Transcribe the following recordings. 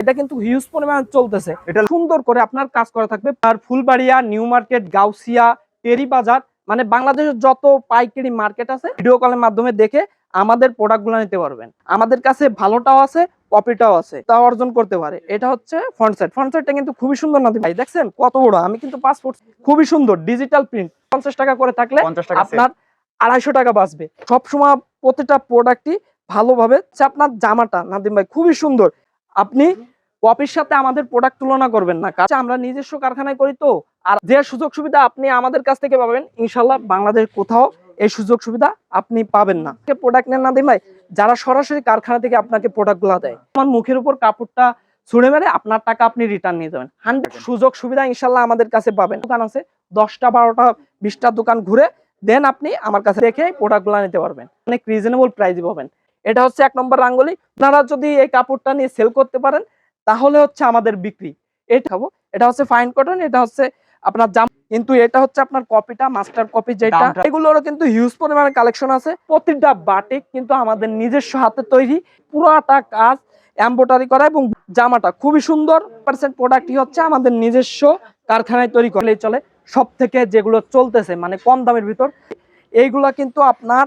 এটা কিন্তু হিউজ পরিমাণ চলতেছে। এটা সুন্দর করে আপনার কাজ করা থাকবে। আর ফুলবাড়িয়া নিউ মার্কেট গাউসিয়া টেরি বাজার মানে বাংলাদেশের যত পাইকারি মার্কেট আছে ভিডিও কলের মাধ্যমে দেখে আমাদের প্রোডাক্টগুলো নিতে পারবেন। আমাদের কাছে ভালোটাও আছে কপিটাও আছে তা অর্জন করতে পারে। এটা হচ্ছে ফ্রন্ট সাইড ফ্রন্ট সাইডটা কিন্তু খুবই সুন্দর না ভাই? দেখছেন? কত বড়? আমি কিন্তু পাসপোর্ট খুবই সুন্দর ডিজিটাল প্রিন্ট পঞ্চাশ টাকা করে থাকলে। আপনার আড়াইশো টাকা বাঁচবে। সবসময় প্রতিটা প্রোডাক্টই ভালোভাবে আপনার জামাটা নাদিম ভাই খুবই সুন্দর। আপনি কপির সাথে আমাদের প্রোডাক্ট তুলনা করবেন না। কারণ আমরা নিজস্ব কারখানায় করি তো, আর যে সুযোগ সুবিধা আপনি আমাদের কাছ থেকে পাবেন ইনশাল্লাহ বাংলাদেশ কোথাও এই সুযোগ সুবিধা আপনি পাবেন না। প্রোডাক্ট নেন নাদিম ভাই, যারা সরাসরি কারখানা থেকে আপনাকে প্রোডাক্টগুলা দেয়, আমার মুখের উপর কাপড়টা ছুঁড়ে মেরে আপনার টাকা আপনি রিটার্ন নিয়ে যাবেন। হান্ড্রেড সুযোগ সুবিধা ইনশাল্লাহ আমাদের কাছে পাবেন। দোকান আছে, দশটা, বারোটা, বিশটা দোকান ঘুরে দেন আপনি আমার কাছে রেখে প্রোডাক্টগুলো নিতে পারবেন। অনেক রিজনেবল প্রাইসে পাবেন। এটা হচ্ছে এক নম্বর রাঙ্গুলি। আপনারা যদি এই কাপড়টা নিয়ে সেল করতে পারেন তাহলে হচ্ছে আমাদের বিক্রি। এটা খাব এটা হচ্ছে ফাইন কটন এটা হচ্ছে আপনার জাম কিন্তু এটা হচ্ছে আপনার কপিটা মাস্টার কপি যেটা এগুলোরও কিন্তু হিউজ পরিমাণে কালেকশন আছে। প্রতিটা বাটিক কিন্তু আমাদের নিজস্ব হাতে তৈরি। পুরাটা কাজ এম্বোটারি করা এবং জামাটা খুবই সুন্দর। পার্সেন্ট প্রোডাক্টই হচ্ছে আমাদের নিজস্ব কারখানায় তৈরি করলেই চলে। সব থেকে যেগুলো চলতেছে মানে কম দামের ভিতর এইগুলা কিন্তু আপনার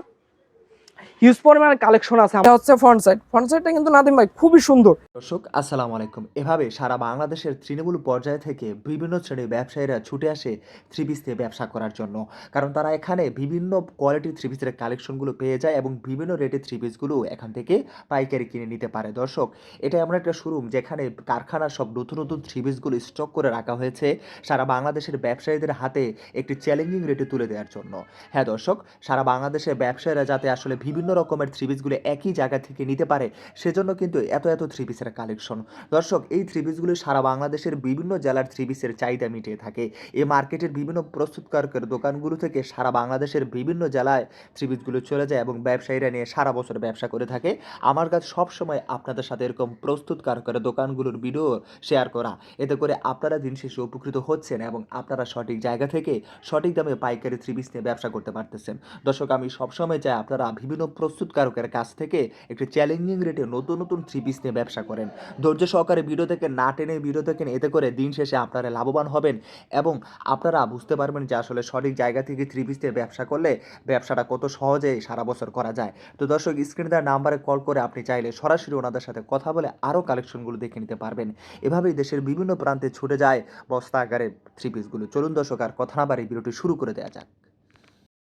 হিউজ পরিমাণে কালেকশন আছে এটা হচ্ছে ফ্রন্ট সাইড ফ্রন্ট সাইডটা কিন্তু নাদিম ভাই খুবই সুন্দর। দর্শক আসসালামু আলাইকুম। এভাবে সারা বাংলাদেশের তৃণমূল পর্যায় থেকে বিভিন্ন শ্রেণির ব্যবসায়ীরা ছুটে আসে থ্রি পিস দিয়ে ব্যবসা করার জন্য। কারণ তারা এখানে বিভিন্ন কোয়ালিটির থ্রি পিসের কালেকশনগুলো পেয়ে যায় এবং বিভিন্ন রেটের থ্রি পিসগুলো এখান থেকে পাইকারি কিনে নিতে পারে। দর্শক এটা এমন একটা শোরুম যেখানে কারখানার সব নতুন নতুন থ্রি পিসগুলো স্টক করে রাখা হয়েছে সারা বাংলাদেশের ব্যবসায়ীদের হাতে একটি চ্যালেঞ্জিং রেটে তুলে দেওয়ার জন্য। হ্যাঁ দর্শক সারা বাংলাদেশের ব্যবসায়ীরা যাতে আসলে বিভিন্ন রকমের থ্রি পিসগুলো একই জায়গা থেকে নিতে পারে, সেজন্য কিন্তু এত এত থ্রি পিসের কালেকশন দর্শক, এই থ্রি পিসগুলো সারা বাংলাদেশের বিভিন্ন জেলার থ্রি পিসের চাহিদা মিটিয়ে থাকে। এই মার্কেটের বিভিন্ন প্রস্তুতকারকের দোকানগুলো থেকে সারা বাংলাদেশের বিভিন্ন জেলায় থ্রি পিসগুলো চলে যায় এবং ব্যবসায়ীরা নিয়ে সারা বছর ব্যবসা করে থাকে। আমার কাছে সবসময় আপনাদের সাথে এরকম প্রস্তুতকারকের দোকানগুলোর ভিডিও শেয়ার করা। এতে করে আপনারা দিন শেষে উপকৃত হচ্ছেন এবং আপনারা সঠিক জায়গা থেকে সঠিক দামে পাইকারি থ্রি পিস নিয়ে ব্যবসা করতে পারতেছেন। দর্শক, আমি সবসময় চাই আপনারা বিভিন্ন প্রস্তুতকারকের কাছ থেকে একটি চ্যালেঞ্জিং রেটে নতুন নতুন থ্রি পিস নিয়ে ব্যবসা করেন। ধৈর্য সহকারে ভিডিও থেকে না টেনে ভিডিও থেকে এতে করে দিন শেষে আপনারা লাভবান হবেন এবং আপনারা বুঝতে পারবেন যে আসলে সঠিক জায়গা থেকে থ্রি পিস নিয়ে ব্যবসা করলে ব্যবসাটা কত সহজে সারা বছর করা যায়। তো দর্শক স্ক্রিন দেওয়ার নাম্বারে কল করে আপনি চাইলে সরাসরি ওনাদের সাথে কথা বলে আরও কালেকশনগুলো দেখে নিতে পারবেন। এভাবেই দেশের বিভিন্ন প্রান্তে ছুটে যায় বস্তা আকারে থ্রি পিসগুলো চলুন দর্শক, আর কথা না বাড়ি ভিডিওটি শুরু করে দেওয়া যাক।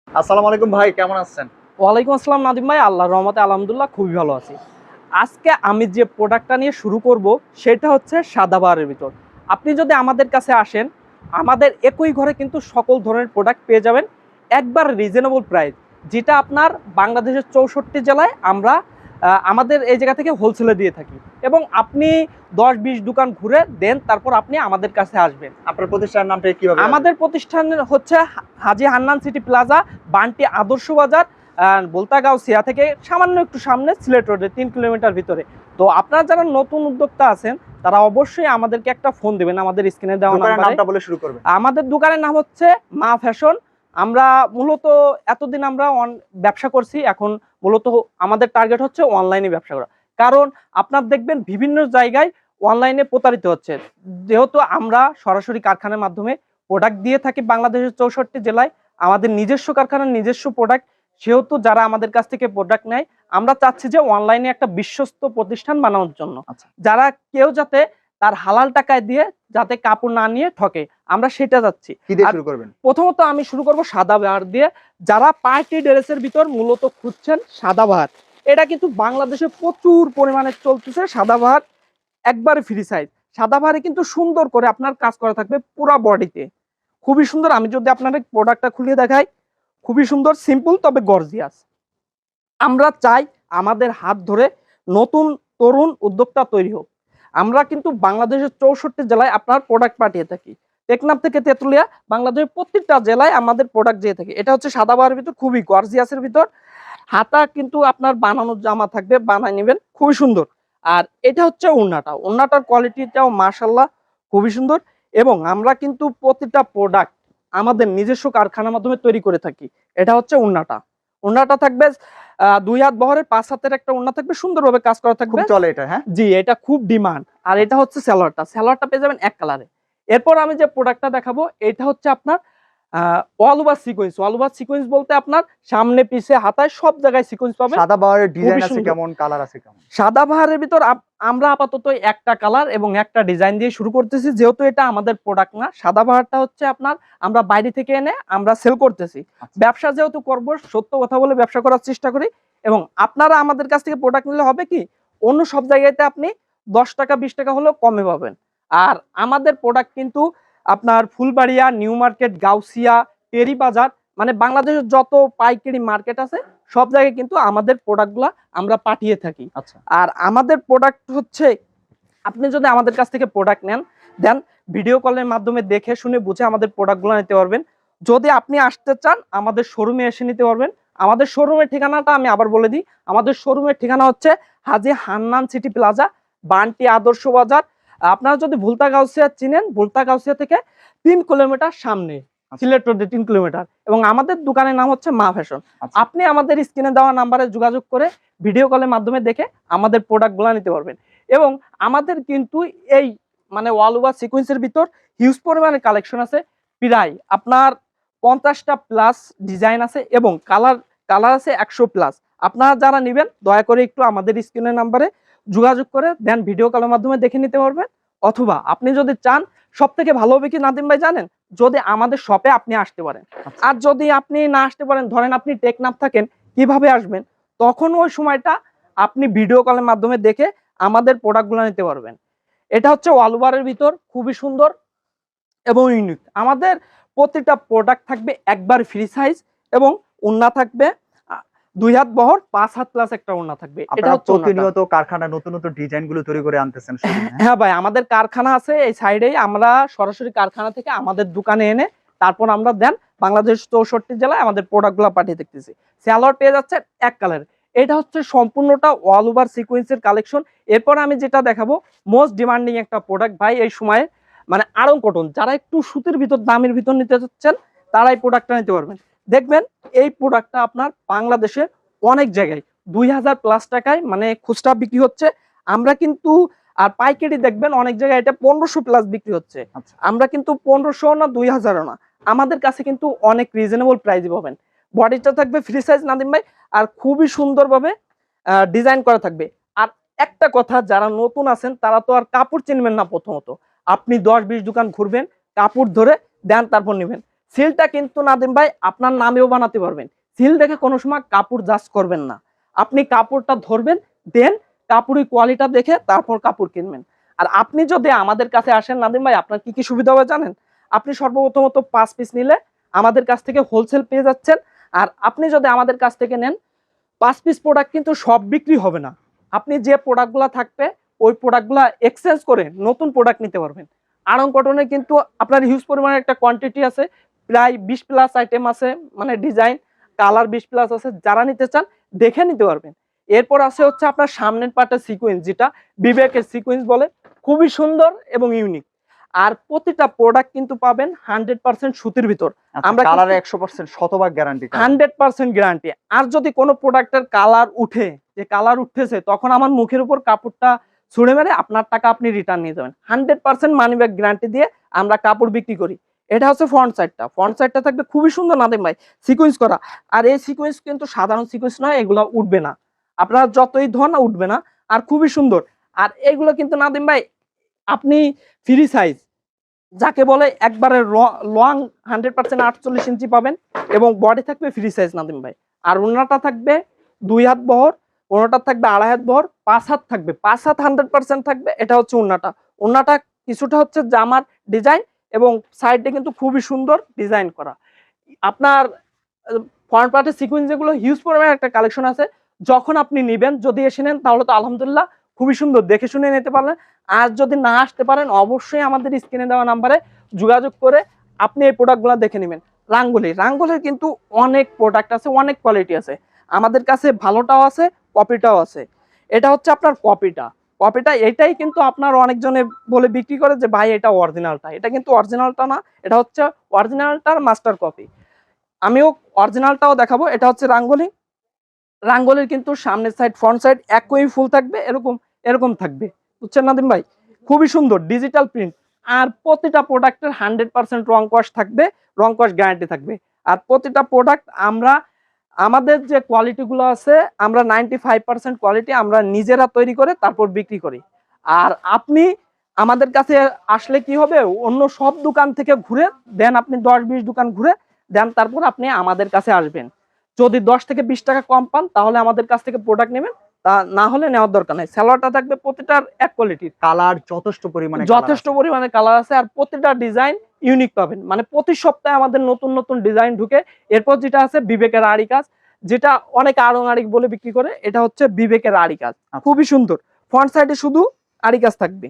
আসসালামু আলাইকুম ভাই, কেমন আছেন? ওয়ালাইকুম আসসালাম নাদিম ভাই আল্লাহ রহমতে আলহামদুলিল্লাহ খুবই ভালো আছি। আজকে আমি যে প্রোডাক্টটা নিয়ে শুরু করব সেটা হচ্ছে সাদাবাহারের ভিতর। আপনি যদি আমাদের কাছে আসেন আমাদের একই ঘরে কিন্তু সকল ধরনের প্রোডাক্ট পেয়ে যাবেন একবার রিজনেবল প্রাইস যেটা আপনার বাংলাদেশের চৌষট্টি জেলায় আমরা আমাদের এই জায়গা থেকে হোলসেলে দিয়ে থাকি। এবং আপনি দশ বিশ দোকান ঘুরে দেন তারপর আপনি আমাদের কাছে আসবেন। আপনার প্রতিষ্ঠানের নামটা কীভাবে আমাদের প্রতিষ্ঠান হচ্ছে হাজি হান্নান সিটি প্লাজা বান্টি আদর্শ বাজার বোলতাগাঁও সিয়া থেকে সামান্য একটু সামনে সিলেট রোডে তিন কিলোমিটার ভিতরে। তো আপনারা যারা নতুন উদ্যোক্তা আছেন তারা অবশ্যই আমাদেরকে একটা ফোন দেবেন আমাদের স্ক্রিনে দেওয়া নাম্বারে। বলে শুরু করবেন। আমাদের দোকানের নাম হচ্ছে মা ফ্যাশন। আমরা মূলত এতদিন আমরা অন- ব্যবসা করছি এখন মূলত আমাদের টার্গেট হচ্ছে অনলাইনে ব্যবসা করা। কারণ আপনার দেখবেন বিভিন্ন জায়গায় অনলাইনে প্রতারিত হচ্ছে। যেহেতু আমরা সরাসরি কারখানার মাধ্যমে প্রোডাক্ট দিয়ে থাকি বাংলাদেশের চৌষট্টি জেলায় আমাদের নিজস্ব কারখানার নিজস্ব প্রোডাক্ট সেহেতু যারা আমাদের কাছ থেকে প্রোডাক্ট নেয় আমরা চাচ্ছি যে অনলাইনে একটা বিশ্বস্ত প্রতিষ্ঠান বানানোর জন্য। আচ্ছা। যারা কেউ যাতে তার হালাল টাকায় দিয়ে যাতে কাপড় না নিয়ে ঠকে আমরা সেটা যাচ্ছি কি শুরু করবেন? প্রথমত আমি শুরু করব সাদাবাহার দিয়ে। যারা পার্টি ড্রেসের ভিতর মূলত খুঁজছেন সাদাবাহার এটা কিন্তু বাংলাদেশে প্রচুর পরিমাণে চলতেছে সাদাবাহার একবারে ফ্রি সাইজ সাদাবাহারে কিন্তু সুন্দর করে আপনার কাজ করা থাকবে পুরা বডিতে খুবই সুন্দর। আমি যদি আপনার প্রোডাক্টটা খুলিয়ে দেখাই খুবই সুন্দর সিম্পল তবে গর্জিয়াস আমরা চাই আমাদের হাত ধরে নতুন তরুণ উদ্যোক্তা তৈরি হোক। আমরা কিন্তু বাংলাদেশের চৌষট্টি জেলায় আপনার প্রোডাক্ট পাঠিয়ে থাকি। টেকনাফ থেকে তেঁতুলিয়া, বাংলাদেশের প্রত্যেকটা জেলায় আমাদের প্রোডাক্ট যেয়ে থাকে। এটা হচ্ছে সাদাবাহারের ভিতর খুবই গর্জিয়াসের ভিতর। হাতা কিন্তু আপনার বানানো জামা থাকবে, বানায় নেবেন, খুবই সুন্দর। আর এটা হচ্ছে ওড়নাটা। ওড়নাটার কোয়ালিটিটাও মার্শাল্লাহ খুবই সুন্দর। এবং আমরা কিন্তু প্রতিটা প্রোডাক্ট আমাদের নিজস্ব কারখানার মাধ্যমে তৈরি করে থাকি। এটা হচ্ছে ওড়নাটা ওনাটা থাকবে দুই হাত বহরের পাঁচ হাতের একটা ওনা থাকবে সুন্দরভাবে কাজ করা থাকবে। চলে এটা হ্যাঁ? জি এটা খুব ডিমান্ড। আর এটা হচ্ছে স্যালোয়ারটা। স্যালোয়ারটা পেয়ে যাবেন এক কালারে। এরপর আমি যে প্রোডাক্টটা দেখাবো এটা হচ্ছে আপনার all over sequence. All over sequence বলতে আপনার সামনে পিছে হাতায় সব জায়গায় সিকোয়েন্স পাবেন। সাদা বাহারের ডিজাইন আছে কেমন কালার আছে কেমন? সাদা বাহারের ভিতর আমরা আপাতত একটা কালার এবং একটা ডিজাইন দিয়ে শুরু করতেছি। যেহেতু এটা আমাদের প্রোডাক্ট না সাদা বাহারটা হচ্ছে আপনার আমরা বাইরে থেকে এনে আমরা সেল করতেছি। আচ্ছা। ব্যবসা যেহেতু করব সত্য কথা বলে ব্যবসা করার চেষ্টা করি এবং আপনারা আমাদের কাছ থেকে প্রোডাক্ট নিলে হবে কি অন্য সব জায়গাতে আপনি দশ টাকা বিশ টাকা হলেও কমে পাবেন। আর আমাদের প্রোডাক্ট কিন্তু আপনার ফুলবাড়িয়া নিউ মার্কেট গাউসিয়া টেরি বাজার মানে বাংলাদেশের যত পাইকারি মার্কেট আছে সব জায়গায় কিন্তু আমাদের প্রোডাক্টগুলো আমরা পাঠিয়ে থাকি। আচ্ছা। আর আমাদের প্রোডাক্ট হচ্ছে আপনি যদি আমাদের কাছ থেকে প্রোডাক্ট নেন দেন ভিডিও কলের মাধ্যমে দেখে শুনে বুঝে আমাদের প্রোডাক্টগুলো নিতে পারবেন। যদি আপনি আসতে চান আমাদের শোরুমে এসে নিতে পারবেন। আমাদের শোরুমের ঠিকানাটা আমি আবার বলে দিই। আমাদের শোরুমের ঠিকানা হচ্ছে হাজি হান্নান সিটি প্লাজা বান্টি আদর্শ বাজার। আপনারা যদি ভুলতা গাউসিয়া চিনেন ভুলতা গাউসিয়া থেকে তিন কিলোমিটার সামনে। সিলেট রোডে তিন কিলোমিটার এবং আমাদের দোকানের নাম হচ্ছে মা ফ্যাশন। আচ্ছা। আপনি আমাদের স্ক্রিনে দেওয়া নাম্বারে যোগাযোগ করে ভিডিও কলের মাধ্যমে দেখে আমাদের প্রোডাক্টগুলো নিতে পারবেন। এবং আমাদের কিন্তু এই মানে ওয়াল ওভার সিকোয়েন্সের ভিতর হিউজ পরিমাণে কালেকশন আছে। প্রায় আপনার পঞ্চাশটা প্লাস ডিজাইন আছে এবং কালার কালার আছে একশো প্লাস আপনারা যারা নেবেন দয়া করে একটু আমাদের স্ক্রিনের নাম্বারে যোগাযোগ করে দেন ভিডিও কলের মাধ্যমে দেখে নিতে পারবেন। অথবা আপনি যদি চান সব থেকে ভালো হবে কি নাদিম ভাই জানেন? যদি আমাদের শপে আপনি আসতে পারেন। আচ্ছা। আর যদি আপনি না আসতে পারেন ধরেন আপনি টেকনাফ থাকেন কীভাবে আসবেন? তখন ওই সময়টা আপনি ভিডিও কলের মাধ্যমে দেখে আমাদের প্রোডাক্টগুলো নিতে পারবেন। এটা হচ্ছে ওয়ালওয়ারের ভিতর খুবই সুন্দর এবং ইউনিক আমাদের প্রতিটা প্রোডাক্ট থাকবে একবার ফ্রি সাইজ এবং উন্না থাকবে দুই হাত বহর পাঁচ হাত প্লাস একটা ওড়না থাকবে। এটা হচ্ছে প্রতিনিয়ত কারখানায় নতুন নতুন ডিজাইনগুলো তৈরি করে আনতেছেন হ্যাঁ? হ্যাঁ ভাই আমাদের কারখানা আছে এই সাইডেই। আমরা সরাসরি কারখানা থেকে আমাদের দোকানে এনে তারপর আমরা দেন বাংলাদেশ চৌষট্টি জেলায় আমাদের প্রোডাক্টগুলো পাঠিয়ে দেখতেছি। স্যালোয়ার পেয়ে যাচ্ছে এক কালার এটা হচ্ছে সম্পূর্ণটা অল ওভার সিকোয়েন্সের কালেকশন এরপর আমি যেটা দেখাবো মোস্ট ডিমান্ডিং একটা প্রোডাক্ট ভাই এই সময়ে মানে আড়ং কটন যারা একটু সুতির ভিতর দামের ভিতর নিতে চাচ্ছেন তারা এই প্রোডাক্টটা নিতে পারবেন। দেখবেন এই প্রোডাক্টটা আপনার বাংলাদেশে অনেক জায়গায়। দুই হাজার প্লাস টাকায় মানে খুচরা বিক্রি হচ্ছে। আমরা কিন্তু আর পাইকারি দেখবেন অনেক জায়গায় এটা পনেরোশো প্লাস বিক্রি হচ্ছে। আচ্ছা। আমরা কিন্তু পনেরোশো না দুই হাজারও না। আমাদের কাছে কিন্তু অনেক রিজনেবল প্রাইসে পাবেন। বডিটা থাকবে ফ্রি সাইজ নাদিম ভাই আর খুবই সুন্দরভাবে ডিজাইন করা থাকবে। আর একটা কথা যারা নতুন আছেন তারা তো আর কাপড় চিনবেন না প্রথমত। আপনি দশ বিশ দোকান ঘুরবেন কাপড় ধরে দেন তারপর নেবেন। সিলটা কিন্তু নাদিম ভাই আপনার নামেও বানাতে পারবেন। সিল দেখে কোনো সময় কাপড় জাজ করবেন না। আপনি কাপড়টা ধরবেন, দেন কাপড়ের কোয়ালিটা দেখে তারপর কাপড় কিনবেন। আর আপনি যদি আমাদের কাছে আসেন নাদিম ভাই, আপনার কি কি সুবিধা হবে জানেন? আপনি সর্বপ্রথমত পাঁচ পিস নিলে আমাদের কাছ থেকে হোলসেল পেয়ে যাচ্ছেন। আর আপনি যদি আমাদের কাছ থেকে নেন, পাঁচ পিস প্রোডাক্ট কিন্তু সব বিক্রি হবে না। আপনি যে প্রোডাক্টগুলো থাকবে, ওই প্রোডাক্টগুলো এক্সচেঞ্জ করে নতুন প্রোডাক্ট নিতে পারবেন। আড়ং কটনে কিন্তু আপনার হিউজ পরিমাণে একটা কোয়ান্টিটি আছে। প্রায় বিশ প্লাস আইটেম আছে মানে ডিজাইন কালার বিশ প্লাস আছে যারা নিতে চান দেখে নিতে পারবেন। এরপর আছে হচ্ছে আপনার সামনের পার্টের সিকোয়েন্স যেটা বিবেকের সিকোয়েন্স বলে। খুবই সুন্দর এবং ইউনিক আর প্রতিটা প্রোডাক্ট কিন্তু পাবেন হান্ড্রেড পার্সেন্ট সুতির ভিতর। আমরা আমরা কিন্তু- একশো পার্সেন্ট শতভাগ গ্যারান্টি হান্ড্রেড পার্সেন্ট গ্যারান্টি আর যদি কোনো প্রোডাক্টের কালার উঠে যে কালার উঠতেছে তখন আমার মুখের উপর কাপড়টা ছুঁড়ে মেরে আপনার টাকা আপনি রিটার্ন নিয়ে যাবেন। Hundred percent money back guarantee দিয়ে আমরা কাপড় বিক্রি করি। এটা হচ্ছে ফ্রন্ট সাইডটা ফ্রন্ট সাইডটা থাকবে খুবই সুন্দর, নাদিম ভাই। সিকোয়েন্স করা। আর এই সিকোয়েন্স কিন্তু সাধারণ সিকোয়েন্স নয়, এগুলো উঠবে না। আপনারা যতই ধন, উঠবে না। আর খুবই সুন্দর। আর এগুলো কিন্তু, নাদিম ভাই, আপনি ফ্রি সাইজ যাকে বলে একবারে লং হান্ড্রেড পার্সেন্ট আটচল্লিশ ইঞ্চি পাবেন এবং বডি থাকবে ফ্রি সাইজ নাদিম ভাই। আর ওনাটা থাকবে দুই হাত বহর, ওনাটা থাকবে আড়াই হাত বহর, পাঁচ হাত থাকবে। পাঁচ হাত হান্ড্রেড পার্সেন্ট থাকবে, এটা হচ্ছে ওনাটা। ওনাটা কিছুটা হচ্ছে জামার ডিজাইন এবং সাইডে কিন্তু খুবই সুন্দর ডিজাইন করা। আপনার ফ্রন্ট পার্টের সিকুয়েন্স যেগুলো হিউজ পরিমাণে একটা কালেকশন আছে, যখন আপনি নেবেন, যদি এসে নেন, তাহলে তো আলহামদুলিল্লাহ খুবই সুন্দর। দেখে শুনে নিতে পারলেন। আর যদি না আসতে পারেন, অবশ্যই আমাদের স্ক্রিনে দেওয়া নাম্বারে যোগাযোগ করে আপনি এই প্রোডাক্টগুলো দেখে নেবেন। রাঙ্গুলি, রাঙ্গুলির কিন্তু অনেক প্রোডাক্ট আছে, অনেক কোয়ালিটি আছে। আমাদের কাছে ভালোটাও আছে কপিটাও আছে। এটা হচ্ছে আপনার কপিটা কপিটা এটাই কিন্তু আপনার অনেকজনে বলে বিক্রি করে যে, ভাই, এটা অরিজিনালটা এটা কিন্তু অরিজিনালটা না, এটা হচ্ছে অরিজিনালটার মাস্টার কপি আমিও অরিজিনালটাও দেখাবো, এটা হচ্ছে রাঙ্গলি। রাঙ্গলির কিন্তু সামনের সাইড ফ্রন্ট সাইড একই ফুল থাকবে, এরকম এরকম থাকবে। বুঝছেন নাদিম ভাই? খুবই সুন্দর ডিজিটাল প্রিন্ট আর প্রতিটা প্রোডাক্টের হান্ড্রেড পার্সেন্ট রং কস থাকবে রং কস গ্যারান্টি থাকবে। আর প্রতিটা প্রোডাক্ট আমরা আমাদের যে কোয়ালিটিগুলো আছে, আমরা নাইনটি ফাইভ পার্সেন্ট কোয়ালিটি আমরা নিজেরা তৈরি করে তারপর বিক্রি করি। আর আপনি আমাদের কাছে আসলে কি হবে, অন্য সব দোকান থেকে ঘুরে দেন আপনি দশ বিশ দোকান ঘুরে দেন, তারপর আপনি আমাদের কাছে আসবেন। যদি দশ থেকে বিশ টাকা কম পান, তাহলে আমাদের কাছ থেকে প্রোডাক্ট নেবেন। তা না হলে নেওয়ার দরকার নেই। স্যালোয়ারটা থাকবে প্রতিটার এক কোয়ালিটির কালার যথেষ্ট পরিমাণে যথেষ্ট পরিমাণে কালার আছে আর প্রতিটা ডিজাইন ইউনিক পাবেন। মানে প্রতি সপ্তাহে আমাদের নতুন নতুন ডিজাইন ঢুকে এরপর যেটা আছে বিবেকের আড়ি কাজ যেটা অনেক আড়ং আড়িক বলে বিক্রি করে এটা হচ্ছে বিবেকের আড়ি কাজ। আচ্ছা। খুবই সুন্দর। ফ্রন্ট সাইডে শুধু আড়ি কাজ থাকবে।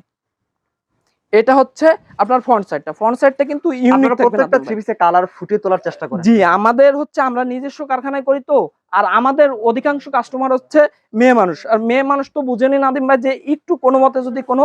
এটা হচ্ছে আপনার ফ্রন্ট সাইডটা ফ্রন্ট সাইডটা কিন্তু ইউনিক থাকবে প্রত্যেকটা থ্রি পিসে কালার ফুটিয়ে তোলার চেষ্টা করেন। জি আমাদের হচ্ছে আমরা নিজস্ব কারখানায় করি তো। আর আমাদের অধিকাংশ কাস্টমার হচ্ছে মেয়ে মানুষ। আর মেয়ে মানুষ তো বুঝেনি নাদিম ভাই যে একটু কোনো মতে যদি কোনো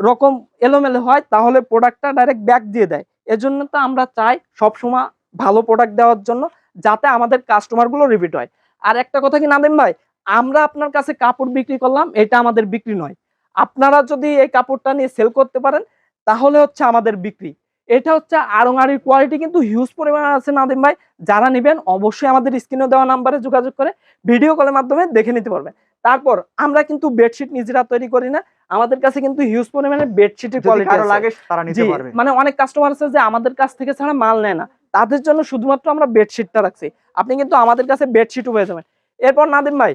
রকম এলোমেলো হয়, তাহলে প্রোডাক্টটা ডাইরেক্ট ব্যাক দিয়ে দেয়। এজন্য তো আমরা চাই সবসময় ভালো প্রোডাক্ট দেওয়ার জন্য যাতে আমাদের কাস্টমারগুলো রিপিট হয়। আর একটা কথা কি নাদিম ভাই? আমরা আপনার কাছে কাপড় বিক্রি করলাম, এটা আমাদের বিক্রি নয়। আপনারা যদি এই কাপড়টা নিয়ে সেল করতে পারেন, তাহলে হচ্ছে আমাদের বিক্রি। এটা হচ্ছে আড়ঙাড়ির কোয়ালিটি কিন্তু হিউজ পরিমাণে আছে নাদিম ভাই। যারা নেবেন অবশ্যই আমাদের স্ক্রিনে দেওয়া নাম্বারে যোগাযোগ করে ভিডিও কলের মাধ্যমে দেখে নিতে পারবেন। তারপর আমরা কিন্তু বেডশিট নিজেরা তৈরি করি না। আমাদের কাছে কিন্তু হিউজ পরিমাণে বেডশিটের কোয়ালিটি আছে। লাগে তারা নিতে পারবে। মানে অনেক কাস্টমার আছে যে আমাদের কাছ থেকে ছাড়া মাল নেয় না। তাদের জন্য শুধুমাত্র আমরা বেডশিটটা রাখছি। আপনি কিন্তু আমাদের কাছে বেডশিটও পেয়ে যাবেন। এরপর নাদিম ভাই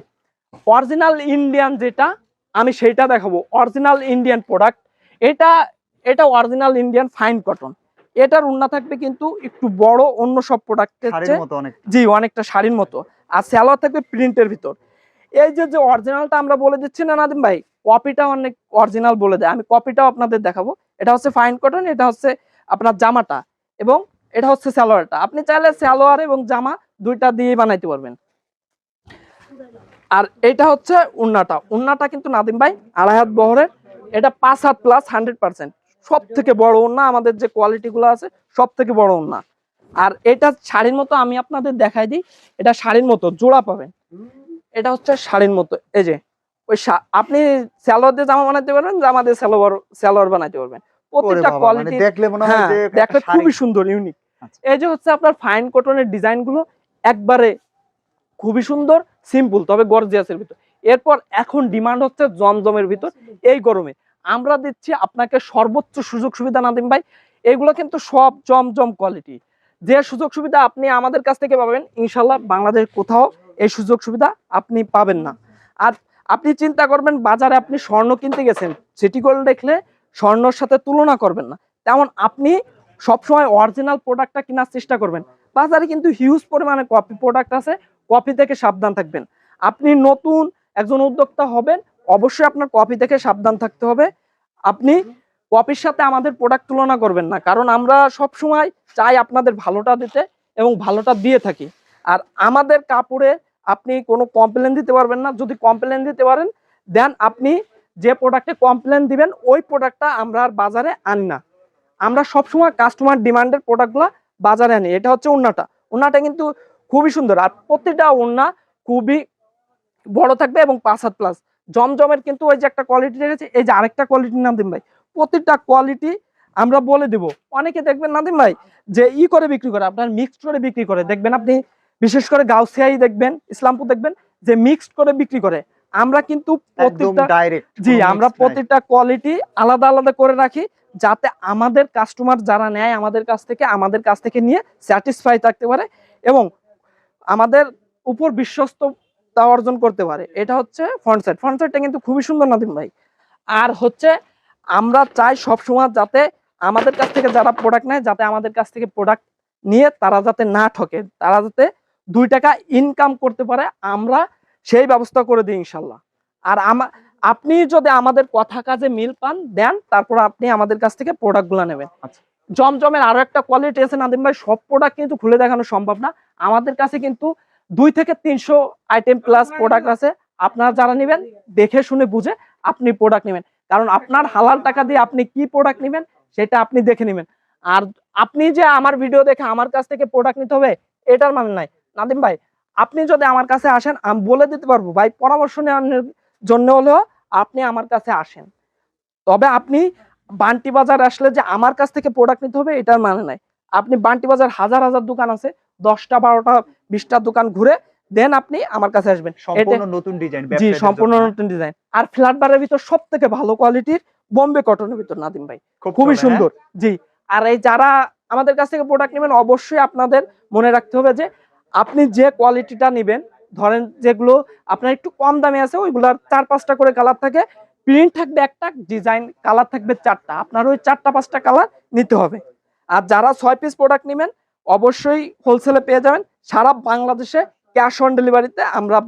অরিজিনাল ইন্ডিয়ান যেটা আমি সেইটা দেখাবো। অরিজিনাল ইন্ডিয়ান প্রোডাক্ট এটা এটা অরিজিনাল ইন্ডিয়ান ফাইন কটন এটার উন্না থাকবে কিন্তু একটু বড় অন্য সব প্রোডাক্টের জি অনেকটা শাড়ির মতো। আর স্যালোয়ার থাকবে প্রিন্টের ভিতর। এই যে যে অরিজিনালটা আমরা বলে দিচ্ছি না নাদিম ভাই কপিটা অনেক অরিজিনাল বলে দেয়। আমি কপিটাও আপনাদের দেখাবো। এটা হচ্ছে ফাইন কটন এটা হচ্ছে আপনার জামাটা এবং এটা হচ্ছে স্যালোয়ারটা আপনি চাইলে সালোয়ার এবং জামা দুইটা দিয়ে বানাইতে পারবেন। আর এটা হচ্ছে উন্নাটা। উন্নাটা কিন্তু নাদিম ভাই আড়াই হাত বহরের। এটা পাঁচ হাত প্লাস হান্ড্রেড পার্সেন্ট সব থেকে বড় উন্না আমাদের যে কোয়ালিটি গুলো আছে সব থেকে বড় উন্না আর এটা শাড়ির মতো আমি আপনাদের দেখাই দিই এটা শাড়ির মতো জোড়া পাবেন। এটা হচ্ছে শাড়ির মতো এই যে ওই আপনি সালোয়ার দিয়ে জামা বানাতে পারবেন জামা দিয়ে সালোয়ার সালোয়ার বানাতে পারবেন। প্রত্যেকটা কোয়ালিটি দেখলে মনে হয় হ্যাঁ যে দেখলে একটা খুবই সুন্দর ইউনিক আচ্ছা। এই যে হচ্ছে আপনার ফাইন কটনের ডিজাইনগুলো একবারে খুবই সুন্দর সিম্পল তবে গর্জিয়াসের ভিতর। এরপর এখন ডিমান্ড হচ্ছে জমজমের ভিতর এই গরমে। আমরা দিচ্ছি আপনাকে সর্বোচ্চ সুযোগ সুবিধা, নাদিম ভাই। এগুলো কিন্তু সব জমজম কোয়ালিটি যে সুযোগ সুবিধা আপনি আমাদের কাছ থেকে পাবেন ইনশাল্লাহ বাংলাদেশ কোথাও এই সুযোগ সুবিধা আপনি পাবেন না। আর আপনি চিন্তা করবেন, বাজারে আপনি স্বর্ণ কিনতে গেছেন সিটি গোল্ড দেখলে স্বর্ণর সাথে তুলনা করবেন না। তেমন আপনি সবসময় অরিজিনাল প্রোডাক্টটা কেনার চেষ্টা করবেন। বাজারে কিন্তু হিউজ পরিমাণে কপি প্রোডাক্ট আছে কপি থেকে সাবধান থাকবেন। আপনি নতুন একজন উদ্যোক্তা হবেন অবশ্যই আপনার কপি দেখে সাবধান থাকতে হবে। আপনি কপির সাথে আমাদের প্রোডাক্ট তুলনা করবেন না কারণ আমরা সব সময় চাই আপনাদের ভালোটা দিতে এবং ভালোটা দিয়ে থাকি। আর আমাদের কাপড়ে আপনি কোনো কমপ্লেন দিতে পারবেন না যদি কমপ্লেন দিতে পারেন দেন আপনি যে প্রোডাক্টে কমপ্লেন দিবেন ওই প্রোডাক্টটা আমরা আর বাজারে আনি না। আমরা সবসময় কাস্টমার ডিমান্ডের প্রোডাক্টগুলো বাজারে আনি এটা হচ্ছে উন্নাটা উন্নাটা কিন্তু খুবই সুন্দর আর প্রতিটা উন্না খুবই বড় থাকবে এবং পাঁচ হাত প্লাস জমজমের কিন্তু ওই যে একটা কোয়ালিটি রেখেছে এই যে আরেকটা কোয়ালিটির নাম দিন ভাই প্রতিটা কোয়ালিটি আমরা বলে দেব। অনেকে দেখবেন নাদিম ভাই যে ই করে বিক্রি করে আপনার মিক্সড করে বিক্রি করে। দেখবেন আপনি বিশেষ করে গাউসিয়াই দেখবেন ইসলামপুর দেখবেন যে মিক্সড করে বিক্রি করে। আমরা কিন্তু প্রত্যেকটা ডাইরেক্ট জি আমরা প্রতিটা কোয়ালিটি আলাদা আলাদা করে রাখি যাতে আমাদের কাস্টমার যারা নেয় আমাদের কাছ থেকে আমাদের কাছ থেকে নিয়ে স্যাটিসফাই থাকতে পারে এবং আমাদের উপর বিশ্বস্ততা অর্জন করতে পারে। এটা হচ্ছে ফ্রন্ট সাইড ফ্রন্ট সাইডটা কিন্তু খুবই সুন্দর নাদিম ভাই। আর হচ্ছে আমরা চাই সবসময় যাতে আমাদের কাছ থেকে যারা প্রোডাক্ট নেয় যাতে আমাদের কাছ থেকে প্রোডাক্ট নিয়ে তারা যাতে না ঠকে তারা যাতে দুই টাকা ইনকাম করতে পারে আমরা সেই ব্যবস্থা করে দিই ইনশাল্লাহ। আর আমা আপনি যদি আমাদের কথা কাজে মিল পান দেন তারপর আপনি আমাদের কাছ থেকে প্রোডাক্টগুলো নেবেন। আচ্ছা। জমজমের আরও একটা কোয়ালিটি আছে নাদিম ভাই। সব প্রোডাক্ট কিন্তু খুলে দেখানো সম্ভব না। আমাদের কাছে কিন্তু দুই থেকে তিনশো আইটেম প্লাস প্রোডাক্ট আছে। আপনারা যারা নেবেন দেখে শুনে বুঝে আপনি প্রোডাক্ট নেবেন। কারণ আপনার হালাল টাকা দিয়ে আপনি কি প্রোডাক্ট নেবেন সেটা আপনি দেখে নেবেন। আর আপনি যে আমার ভিডিও দেখে আমার কাছ থেকে প্রোডাক্ট নিতে হবে এটার মানে নাই। নাদিম ভাই আপনি যদি আমার কাছে আসেন আমি বলে দিতে পারব। ভাই পরামর্শ নেওয়ার জন্য হলেও আপনি আমার কাছে আসেন। তবে আপনি বান্টি বাজার আসলে যে আমার কাছ থেকে প্রোডাক্ট নিতে হবে এটার মানে নাই। আপনি বান্টি বাজার হাজার হাজার দোকান আছে দশটা বারোটা বিশটা দোকান ঘুরে দেন আপনি আমার কাছে আসবেন। সম্পূর্ণ নতুন ডিজাইন জি সম্পূর্ণ নতুন ডিজাইন আর ফ্ল্যাট বারের ভিতর সব থেকে ভালো কোয়ালিটির বোম্বে কটনের ভিতর নাদিম ভাই। খুবই হ্যাঁ? সুন্দর জি। আর এই যারা আমাদের কাছ থেকে প্রোডাক্ট নেবেন অবশ্যই আপনাদের মনে রাখতে হবে যে আপনি যে কোয়ালিটিটা নেবেন ধরেন যেগুলো আপনার একটু কম দামে আছে ওইগুলার চার পাঁচটা করে কালার থাকে প্রিন্ট থাকবে একটা ডিজাইন কালার থাকবে চারটা। আপনার ওই চারটা পাঁচটা কালার নিতে হবে। আর যারা ছয় পিস প্রোডাক্ট নেবেন অবশ্যই হোলসেলে পেয়ে যাবেন। সারা বাংলাদেশে ক্যাশ অন ডেলিভারিতে আমরা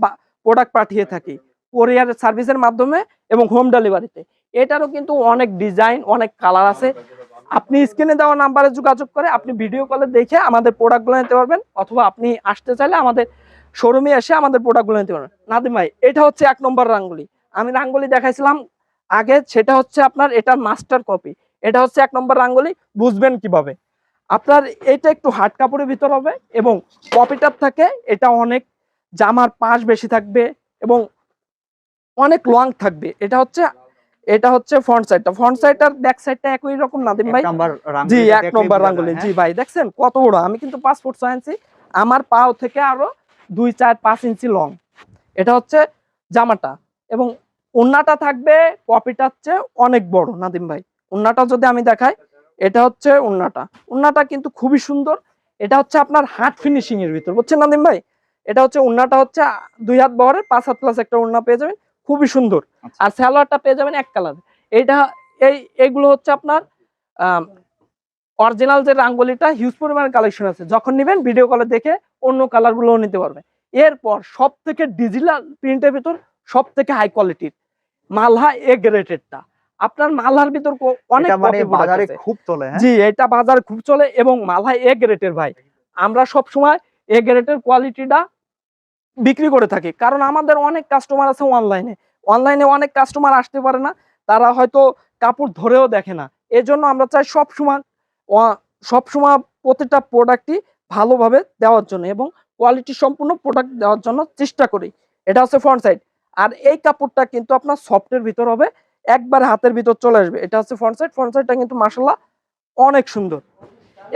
প্রোডাক্ট পাঠিয়ে থাকি। কোরিয়ার সার্ভিসের মাধ্যমে এবং হোম ডেলিভারিতে এটারও কিন্তু অনেক ডিজাইন অনেক কালার আছে। আপনি স্ক্রিনে দেওয়া নাম্বারে যোগাযোগ করে আপনি ভিডিও কলে দেখে আমাদের প্রোডাক্টগুলো নিতে পারবেন, অথবা আপনি আসতে চাইলে আমাদের শোরুমে এসে আমাদের প্রোডাক্টগুলো নিতে পারবেন। নাদিম ভাই, এটা হচ্ছে এক নম্বর রাঙ্গুলি। আমি রাঙ্গুলি দেখাইছিলাম আগে, সেটা হচ্ছে আপনার এটার মাস্টার কপি এটা হচ্ছে এক নম্বর রাঙ্গুলি, বুঝবেন কীভাবে? আপনার এটা একটু হার্ড কাপড়ের ভিতর হবে এবং কপিটার থাকে এটা অনেক জামার পাশ বেশি থাকবে এবং অনেক লং থাকবে। এটা হচ্ছে এটা হচ্ছে ফ্রন্ট সাইডটা ফ্রন্ট সাইড আর ব্যাক সাইডটা একই রকম নাদিম ভাই? জি এক নম্বর রাঙ্গুলি জি ভাই দেখছেন কত বড়? আমি কিন্তু পাসপোর্ট সায়েন্সি আমার পাও থেকে আরও দুই চার পাঁচ ইঞ্চি লং এটা হচ্ছে জামাটা। এবং উন্নাটা থাকবে কপিটার চেয়ে অনেক বড় নাদিম ভাই। উন্নাটা যদি আমি দেখাই এটা হচ্ছে উন্নাটা। উন্নাটা কিন্তু খুবই সুন্দর। এটা হচ্ছে আপনার হাত ফিনিশিং এর ভিতর। বুঝছেন নাদিম ভাই? এটা হচ্ছে উন্নাটা হচ্ছে দুই হাত বহরের পাঁচ হাত প্লাস একটা উন্না পেয়ে যাবেন। খুবই সুন্দর। আচ্ছা। আর স্যালোয়ারটা পেয়ে যাবেন এক কালার এটা এই এইগুলো হচ্ছে আপনার অরিজিনাল যে রাঙ্গলিটা হিউজ পরিমাণে কালেকশন আছে। যখন নেবেন ভিডিও কলে দেখে অন্য কালার গুলোও নিতে পারবেন এরপর সব থেকে ডিজিটাল প্রিন্টের ভিতর সব থেকে হাই কোয়ালিটির মালহা এ গ্রেটেডটা আপনার মালহার ভিতর অনেক মানে বাজারে খুব চলে হ্যাঁ? জি এটা বাজার খুব চলে এবং মালহাই এ গ্রেটের ভাই। আমরা সব সময় এ গ্রেটের কোয়ালিটিটা বিক্রি করে থাকি। কারণ আমাদের অনেক কাস্টমার আছে অনলাইনে অনলাইনে অনেক কাস্টমার আসতে পারে না তারা হয়তো কাপড় ধরেও দেখে না। এজন্য আমরা চাই সব সময় সব সময় প্রতিটা প্রোডাক্টই ভালোভাবে দেওয়ার জন্য এবং কোয়ালিটি সম্পূর্ণ প্রোডাক্ট দেওয়ার জন্য চেষ্টা করি। এটা হচ্ছে ফ্রন্ট সাইড আর এই কাপড়টা কিন্তু আপনার সফটের ভিতর হবে। একবার হাতের ভিতর চলে আসবে। এটা হচ্ছে ফ্রন্ট সাইড ফ্রন্ট সাইডটা কিন্তু মাসাল্লাহ অনেক সুন্দর।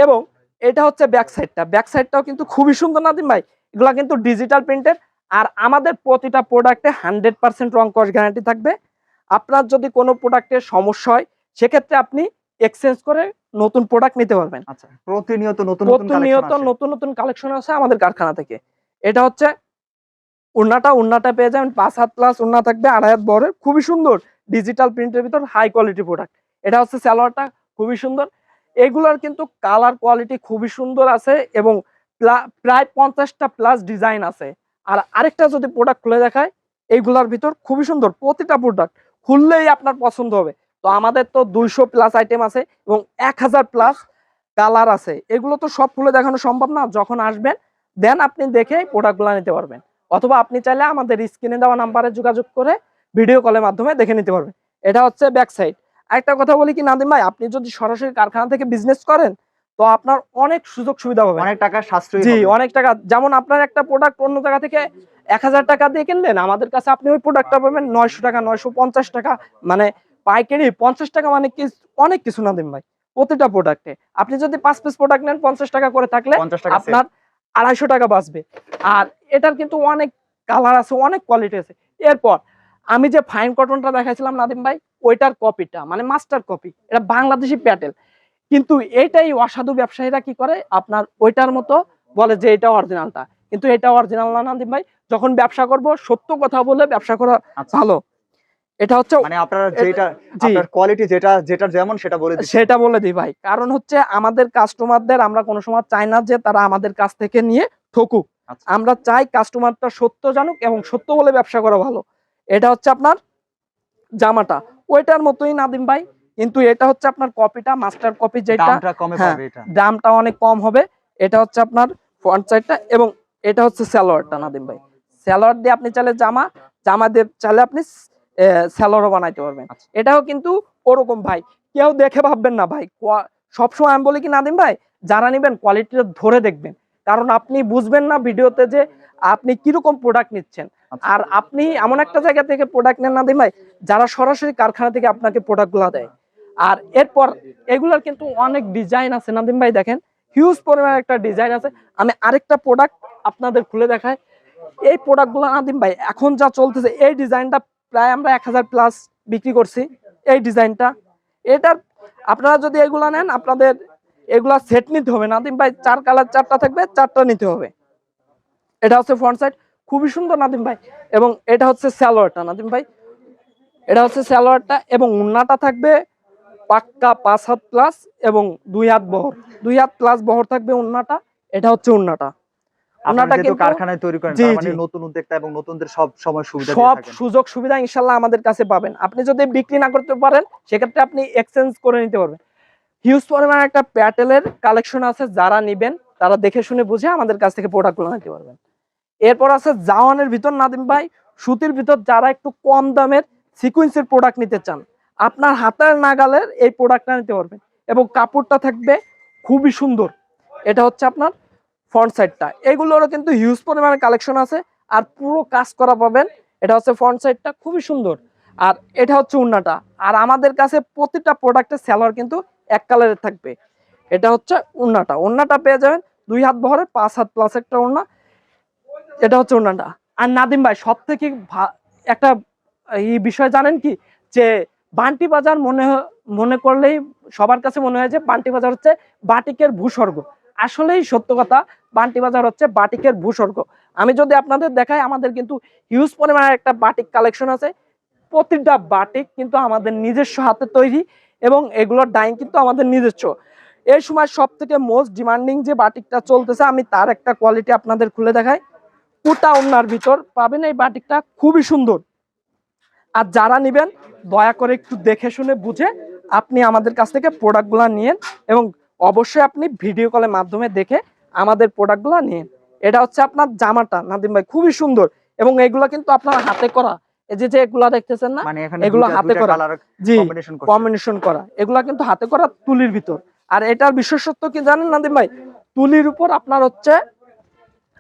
এবং এটা হচ্ছে ব্যাক সাইডটা ব্যাক সাইডটাও কিন্তু খুবই সুন্দর নাদিম ভাই। এগুলা কিন্তু ডিজিটাল প্রিন্টের আর আমাদের প্রতিটা প্রোডাক্টে হান্ড্রেড পার্সেন্ট রং কস গ্যারান্টি থাকবে। আপনার যদি কোনো প্রোডাক্টের সমস্যা হয় সেক্ষেত্রে আপনি এক্সচেঞ্জ করে নতুন প্রোডাক্ট নিতে পারবেন। আচ্ছা প্রতিনিয়ত নতুন প্রতিনিয়ত নতুন নতুন কালেকশন আছে আমাদের কারখানা থেকে। এটা হচ্ছে উন্নাটা উন্নাটা পেয়ে যাবেন। পাঁচ হাত প্লাস উন্না থাকবে আড়াই হাত বড়। খুবই সুন্দর। ডিজিটাল প্রিন্টের ভিতর হাই কোয়ালিটি প্রোডাক্ট এটা হচ্ছে সালোয়ারটা, খুবই সুন্দর। এগুলোর কিন্তু কালার কোয়ালিটি খুবই সুন্দর আছে এবং প্রায় পঞ্চাশটা প্লাস ডিজাইন আছে। আর আরেকটা যদি প্রোডাক্ট খুলে দেখায় এইগুলার ভিতর খুবই সুন্দর প্রতিটা প্রোডাক্ট খুললেই আপনার পছন্দ হবে। তো আমাদের তো দুইশো প্লাস আইটেম আছে এবং এক হাজার প্লাস কালার আছে। এগুলো তো সব খুলে দেখানো সম্ভব না। যখন আসবেন দেন আপনি দেখে প্রোডাক্টগুলো নিতে পারবেন। অথবা আপনি চাইলে আমাদের স্ক্রিনে দেওয়া নাম্বারে যোগাযোগ করে ভিডিও কলের মাধ্যমে দেখে নিতে পারবে। এটা হচ্ছে ব্যাক সাইড আরেকটা কথা বলি কি নাদিম ভাই আপনি যদি সরাসরি কারখানা থেকে বিজনেস করেন তো আপনার অনেক সুযোগ সুবিধা হবে। অনেক টাকা সাশ্রয়ী জি অনেক টাকা। যেমন আপনার একটা প্রোডাক্ট অন্য জায়গা থেকে এক হাজার টাকা দিয়ে কিনলেন আমাদের কাছে আপনি ওই প্রোডাক্টটা পাবেন নয়শো টাকা নয়শো পঞ্চাশ টাকা মানে পাইকারি পঞ্চাশ টাকা মানে কি অনেক কিছু না দিন ভাই প্রতিটা প্রোডাক্টে আপনি যদি পাঁচ পিস প্রোডাক্ট নেন পঞ্চাশ টাকা করে থাকলে আপনার আড়াইশো টাকা বাঁচবে। আর এটার কিন্তু অনেক কালার আছে অনেক কোয়ালিটি আছে। এরপর আমি যে ফাইন কটনটা দেখাইছিলাম নাদিম ভাই ওইটার কপিটা মানে মাস্টার কপি এটা বাংলাদেশি প্যাটেল কিন্তু এইটাই অসাধু ব্যবসায়ীরা কি করে? আপনার ওইটার মতো বলে যে এটা অরিজিনালটা কিন্তু এটা অরিজিনাল না নাদিম ভাই। যখন ব্যবসা করব সত্য কথা বলে ব্যবসা করা আচ্ছা। ভালো। এটা হচ্ছে মানে আপনারা যেটা আপনার কোয়ালিটি যেটা যেটা যেমন সেটা বলে সেটা বলে দিই ভাই। কারণ হচ্ছে আমাদের কাস্টমারদের আমরা কোনো সময় চাই না যে তারা আমাদের কাছ থেকে নিয়ে ঠকুক। আচ্ছা। আমরা চাই কাস্টমারটা সত্য জানুক এবং সত্য বলে ব্যবসা করা ভালো। এটা হচ্ছে আপনার জামাটা। ওইটার মতোই নাদিম ভাই কিন্তু এটা হচ্ছে আপনার কপিটা মাস্টার কপি যেটা দামটা হ্যাঁ। দামটা অনেক কম হবে। এটা হচ্ছে আপনার ফ্রন্ট সাইডটা এবং এটা হচ্ছে সালোয়ারটা নাদিম ভাই। সালোয়ার দিয়ে আপনি চাইলে জামা জামা দিয়ে চাইলে আপনি সালোয়ারও বানাইতে পারবেন। আচ্ছা। এটাও কিন্তু ওরকম ভাই কেউ দেখে ভাববেন না ভাই। সবসময় আমি বলি কি নাদিম ভাই যারা নেবেন কোয়ালিটিটা ধরে দেখবেন। কারণ আপনি বুঝবেন না ভিডিওতে যে আপনি কীরকম প্রোডাক্ট নিচ্ছেন। আচ্ছা। আর আপনি এমন একটা জায়গা থেকে প্রোডাক্ট নেন নাদিম ভাই যারা সরাসরি কারখানা থেকে আপনাকে প্রোডাক্টগুলো দেয়। আর এরপর এগুলার কিন্তু অনেক ডিজাইন আছে নাদিম ভাই দেখেন? হিউজ পরিমাণ একটা ডিজাইন আছে। আমি আরেকটা প্রোডাক্ট আপনাদের খুলে দেখাই। এই প্রোডাক্টগুলো নাদিম ভাই এখন যা চলতেছে এই ডিজাইনটা প্রায় আমরা এক হাজার প্লাস বিক্রি করছি এই ডিজাইনটা এটার আপনারা যদি এগুলা নেন আপনাদের এগুলা সেট নিতে হবে নাদিম ভাই চার কালার চারটা থাকবে চারটা নিতে হবে। এটা হচ্ছে ফ্রন্ট সাইড খুবই সুন্দর নাদিম ভাই। এবং এটা হচ্ছে স্যালোয়ারটা নাদিম ভাই। এটা হচ্ছে স্যালোয়ারটা এবং উন্নাটা থাকবে পাক্কা পাঁচ হাত প্লাস এবং দুই হাত বহর। দুই হাত প্লাস বহর থাকবে উন্নাটা এটা হচ্ছে উন্নাটা কিন্তু- কারখানায় তৈরি করেন মানে নতুন উদ্যোক্তা এবং নতুনদের সব সময় সুবিধা সব সুযোগ সুবিধা ইনশাল্লাহ আমাদের কাছে পাবেন। আপনি যদি বিক্রি না করতে পারেন সেক্ষেত্রে আপনি এক্সচেঞ্জ করে নিতে পারবেন। হিউজ পরিমাণ একটা প্যাটেলের কালেকশন আছে, যারা নিবেন, তারা দেখে শুনে বুঝে আমাদের কাছ থেকে প্রোডাক্টগুলো নিতে পারবেন। এরপর আছে জাওয়ানের ভিতর, নাদিম ভাই, সুতির ভিতর যারা একটু কম দামের সিকুয়েন্সের প্রোডাক্ট নিতে চান, আপনার হাতের নাগালের এই প্রোডাক্টটা নিতে পারবেন এবং কাপড়টা থাকবে খুবই সুন্দর। এটা হচ্ছে আপনার ফ্রন্ট সাইডটা এগুলোরও কিন্তু হিউজ পরিমাণে কালেকশন আছে আর পুরো কাজ করা পাবেন, এটা হচ্ছে ফ্রন্ট সাইডটা খুবই সুন্দর। আর এটা হচ্ছে উন্নাটা। আর আমাদের কাছে প্রতিটা প্রোডাক্টের স্যালোয়ার কিন্তু এক কালারের থাকবে। এটা হচ্ছে উন্নাটা উন্নাটা পেয়ে যাবেন দুই হাত বহরের পাঁচ হাত প্লাস একটা উন্না এটা হচ্ছে উন্নাটা আর নাদিম ভাই সব থেকে একটা এই বিষয় জানেন কি? যে বান্টি বাজার মনে মনে করলেই সবার কাছে মনে হয় যে বান্টি বাজার হচ্ছে বাটিকের ভূস্বর্গ। আসলেই সত্য কথা, বান্টি বাজার হচ্ছে বাটিকের ভূস্বর্গ। আমি যদি আপনাদের দেখাই, আমাদের কিন্তু হিউজ পরিমাণের একটা বাটিক কালেকশন আছে। প্রতিটা বাটিক কিন্তু আমাদের নিজস্ব হাতে তৈরি। এবং এগুলোর ডাইং কিন্তু আমাদের নিজস্ব। এই সময় সব থেকে মোস্ট ডিমান্ডিং যে বাটিকটা চলতেছে, আমি তার একটা কোয়ালিটি আপনাদের খুলে দেখাই। কুটা উন্নার ভিতর পাবেন এই বাটিকটা, খুবই সুন্দর। আর যারা নেবেন, দয়া করে একটু দেখে শুনে বুঝে আপনি আমাদের কাছ থেকে প্রোডাক্টগুলো নিন এবং অবশ্যই আপনি ভিডিও কলের মাধ্যমে দেখে আমাদের প্রোডাক্টগুলো নিন। এটা হচ্ছে আপনার জামাটা, নাদিম ভাই, খুবই সুন্দর এবং এগুলো কিন্তু আপনার হাতে করা। এই যে এগুলা দেখতেছেন না মানে এগুলো হাতে করা। জি কম্বিনেশন কম্বিনেশন করা। এগুলা কিন্তু হাতে করা তুলির ভিতর। আর এটার বিশেষত্ব কি জানেন নাদিম ভাই? তুলির উপর আপনার হচ্ছে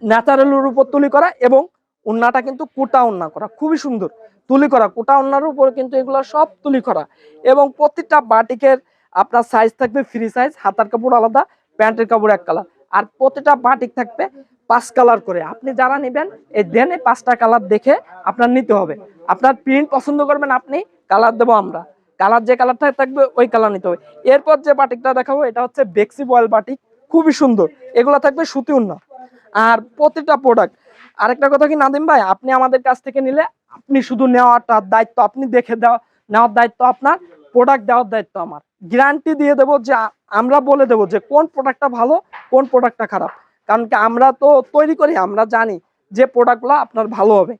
ন্যাচারালের উপর তুলি করা এবং উন্নাটা কিন্তু কোটা উন্না করা। খুবই সুন্দর। তুলি করা কোটা উন্নার উপর কিন্তু এগুলো সব তুলি করা। এবং প্রত্যেকটা বাটিকের আপনার সাইজ থাকবে ফ্রি সাইজ হাতার কাপড় আলাদা প্যান্টের কাপড় এক কালার আর প্রতিটা বাটিক থাকবে পাঁচ কালার করে। আপনি যারা নেবেন, এই দেন পাঁচটা কালার দেখে আপনার নিতে হবে। আপনার প্রিন্ট পছন্দ করবেন আপনি, কালার দেবো আমরা। কালার যে কালারটা থাকবে, ওই কালার নিতে হবে। এরপর যে বাটিকটা দেখাবো, এটা হচ্ছে বেক্সি বয়েল বাটিক। খুবই সুন্দর। এগুলো থাকবে সুতি উন্না। আর প্রতিটা প্রোডাক্ট আরেকটা কথা কি নাদিম ভাই, আপনি আমাদের কাছ থেকে নিলে আপনি শুধু নেওয়াটা দায়িত্ব, আপনি দেখে দেওয়া, নেওয়ার দায়িত্ব আপনার প্রোডাক্ট দেওয়ার দায়িত্ব আমার। গ্যারান্টি দিয়ে দেবো যে, আমরা বলে দেবো যে, কোন প্রোডাক্টটা ভালো, কোন প্রোডাক্টটা খারাপ। কারণ কি আমরা তো তৈরি করি আমরা জানি যে প্রোডাক্টগুলো আপনার ভালো হবে।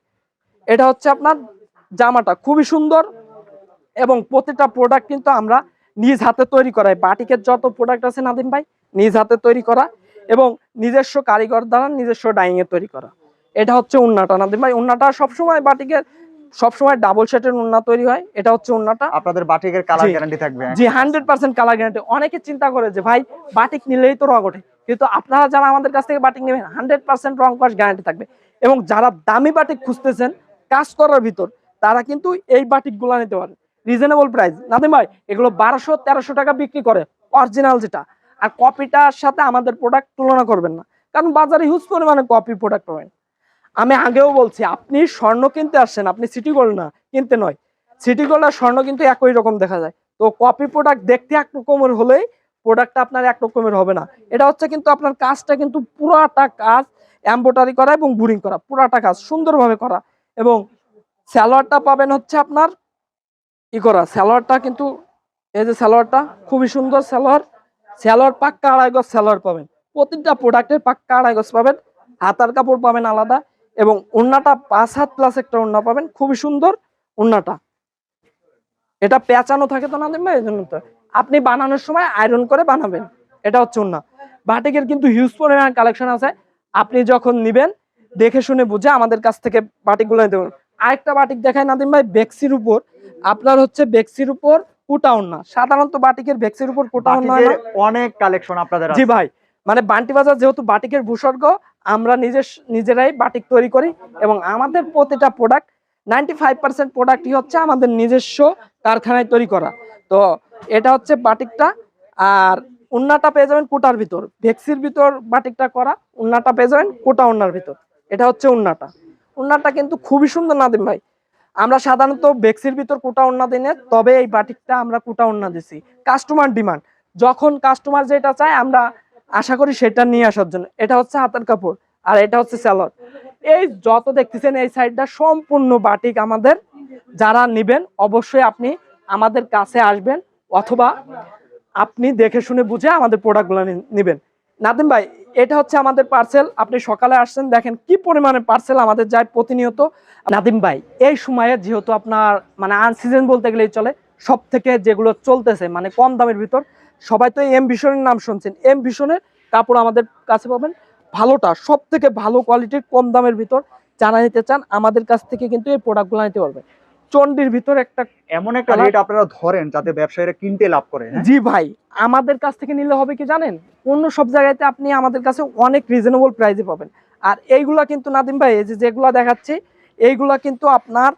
এটা হচ্ছে আপনার জামাটা খুবই সুন্দর এবং প্রতিটা প্রোডাক্ট কিন্তু আমরা নিজ হাতে তৈরি করাই। বাটিকের যত প্রোডাক্ট আছে নাদিম ভাই নিজ হাতে তৈরি করা এবং নিজস্ব কারিগর দ্বারা নিজস্ব ডাইং এ তৈরি করা। এটা হচ্ছে উন্নাটা। নাদিম ভাই উন্নাটা সবসময় বাটিকের সবসময় ডাবল সেটের উন্না তৈরি হয়। এটা হচ্ছে উন্নাটা। আপনাদের বাটিকের কালার গ্যারান্টি থাকবে। জি হান্ড্রেড পার্সেন্ট কালার গ্যারান্টি অনেকে চিন্তা করে যে ভাই বাটিক নিলেই তো রং ওঠে। কিন্তু আপনারা যারা আমাদের কাছ থেকে বাটিক নেবেন হান্ড্রেড পার্সেন্ট রং কস গ্যারান্টি থাকবে। এবং যারা দামি বাটিক খুঁজতেছেন কাজ করার ভিতর, তারা কিন্তু এই বাটিকগুলো নিতে পারেন। রিজনেবল প্রাইস নাদিম ভাই, এগুলো বারোশো, তেরোশো টাকা বিক্রি করে অরিজিনাল যেটা। আর কপিটার সাথে আমাদের প্রোডাক্ট তুলনা করবেন না। কারণ বাজারে হিউজ পরিমাণে কপি প্রোডাক্ট পাবেন। আমি আগেও বলছি, আপনি স্বর্ণ কিনতে আসছেন, আপনি সিটি গোল্ড না, কিনতে নয়। সিটি গোল্ড আর স্বর্ণ কিন্তু একই রকম দেখা যায়। তো কপি প্রোডাক্ট দেখতে এক রকমের হলেই প্রোডাক্টটা আপনার এক রকমের হবে না। এটা হচ্ছে কিন্তু আপনার কাজটা কিন্তু পুরাটা কাজ এম্বোটারি করা এবং বুরিং করা, পুরাটা কাজ, সুন্দরভাবে করা। এবং স্যালোয়ারটা পাবেন হচ্ছে আপনার ই করা স্যালোয়ারটা কিন্তু, এই যে স্যালোয়ারটা খুবই সুন্দর স্যালোয়ার স্যালোয়ার পাক্কা আড়াই গজ স্যালোয়ার পাবেন। প্রতিটা প্রোডাক্টের পাক্কা আড়াই গজ পাবেন। হাতার কাপড় পাবেন আলাদা এবং ওন্নাটা পাঁচ হাত প্লাস একটা ওন্না পাবেন। খুবই সুন্দর ওন্নাটা এটা পেঁচানো থাকে তো না দেখবে? এই জন্য তো। আপনি বানানোর সময় আয়রন করে বানাবেন। এটা হচ্ছে ওন্না বাটিকের কিন্তু হিউজ পরিমাণ কালেকশন আছে। আপনি যখন নিবেন দেখে শুনে বুঝে আমাদের কাছ থেকে বাটিকগুলো নিতে পারবেন। আরেকটা বাটিক দেখায় নাদিম ভাই বেক্সির উপর। আপনার হচ্ছে বেক্সির উপর কুটা ওন্না সাধারণত বাটিকের বেক্সির উপর কুটা ওন্না বাটিকের না অনেক কালেকশন আপনাদের জি ভাই। মানে বান্টি বাজার যেহেতু বাটিকের ভূস্বর্গ আমরা নিজের নিজেরাই বাটিক তৈরি করি এবং আমাদের প্রতিটা প্রোডাক্ট নাইনটি ফাইভ পার্সেন্ট প্রোডাক্টই হচ্ছে আমাদের নিজস্ব কারখানায় তৈরি করা। তো এটা হচ্ছে বাটিকটা আর উন্নাটা পেয়ে যাবেন কোটার ভিতর। ভেক্সির ভিতর বাটিকটা করা উন্নাটা পেয়ে যাবেন কোটা উন্নার ভিতর। এটা হচ্ছে উন্নাটা। উন্নাটা কিন্তু খুবই সুন্দর নাদিম ভাই। আমরা সাধারণত ভেক্সির ভিতর কোটা উন্না দিই না, তবে এই বাটিকটা আমরা কোটা উন্না দিছি। Customer demand. যখন কাস্টমার যেটা চায় আমরা আশা করি সেটা নিয়ে আসার জন্য। এটা হচ্ছে হাতের কাপড় আর এটা হচ্ছে স্যালাড এই যত দেখতেছেন এই সাইডটা সম্পূর্ণ বাটিক আমাদের। যারা নেবেন অবশ্যই আপনি আমাদের কাছে আসবেন। অথবা আপনি দেখে শুনে বুঝে আমাদের প্রোডাক্টগুলো নেবেন। নাদিম ভাই, এটা হচ্ছে আমাদের পার্সেল আপনি সকালে আসছেন, দেখেন কি পরিমাণে পার্সেল আমাদের যায় প্রতিনিয়ত। নাদিম ভাই, এই সময়ে যেহেতু আপনার মানে আনসিজন বলতে গেলেই চলে সব থেকে যেগুলো চলতেছে মানে কম দামের ভিতর, সবাই তো এম ভীষণের নাম শুনছেন। এম ভীষণের কাপড় আমাদের কাছে পাবেন ভালোটা সব থেকে ভালো কোয়ালিটির কম দামের ভিতর। জানা নিতে চান, আমাদের কাছ থেকে কিন্তু এই প্রোডাক্টগুলো নিতে পারবে চন্ডির ভিতর একটা এমন একটা রেট আপনারা ধরেন যাতে ব্যবসায়ীরা কিনতে লাভ করে হ্যাঁ? জি ভাই আমাদের কাছ থেকে নিলে হবে কি জানেন? অন্য সব জায়গাতে আপনি আমাদের কাছে অনেক রিজনেবল প্রাইসে পাবেন। আর এইগুলা কিন্তু নাদিম ভাই এই যে যেগুলা দেখাচ্ছি এইগুলা কিন্তু আপনার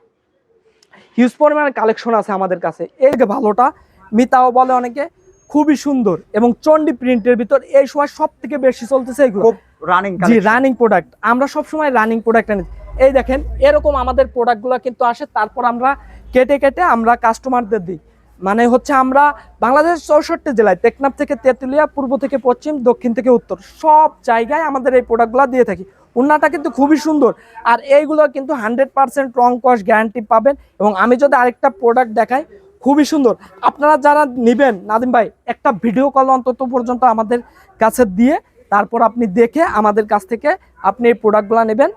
হিউজ পরিমাণে কালেকশন আছে আমাদের কাছে। এই যে ভালোটা মিতাও বলে অনেকে খুবই সুন্দর এবং চন্ডি প্রিন্টের ভিতর এই সময় সব থেকে বেশি চলতেছে এইগুলো খুব রানিং জি রানিং প্রোডাক্ট আমরা সব সময় রানিং প্রোডাক্ট আনি। এই দেখেন, এরকম আমাদের প্রোডাক্টগুলো কিন্তু আসে, তারপর আমরা কেটে কেটে আমরা কাস্টমারদের দিই। মানে হচ্ছে আমরা বাংলাদেশ চৌষট্টি জেলায়, টেকনাফ থেকে তেঁতুলিয়া, পূর্ব থেকে পশ্চিম, দক্ষিণ থেকে উত্তর, সব জায়গায় আমাদের এই প্রোডাক্টগুলো দিয়ে থাকি। উন্নাটা কিন্তু খুবই সুন্দর। আর এইগুলো কিন্তু হান্ড্রেড পার্সেন্ট রং কস্ট গ্যারান্টি পাবেন এবং আমি যদি আরেকটা প্রোডাক্ট দেখাই, খুবই সুন্দর। আপনারা যারা নেবেন, নাদিম ভাই, একটা ভিডিও কল অন্তত পর্যন্ত আমাদের কাছে দিয়ে তারপর আপনি দেখে আমাদের কাছ থেকে আপনি এই প্রোডাক্টগুলো নেবেন।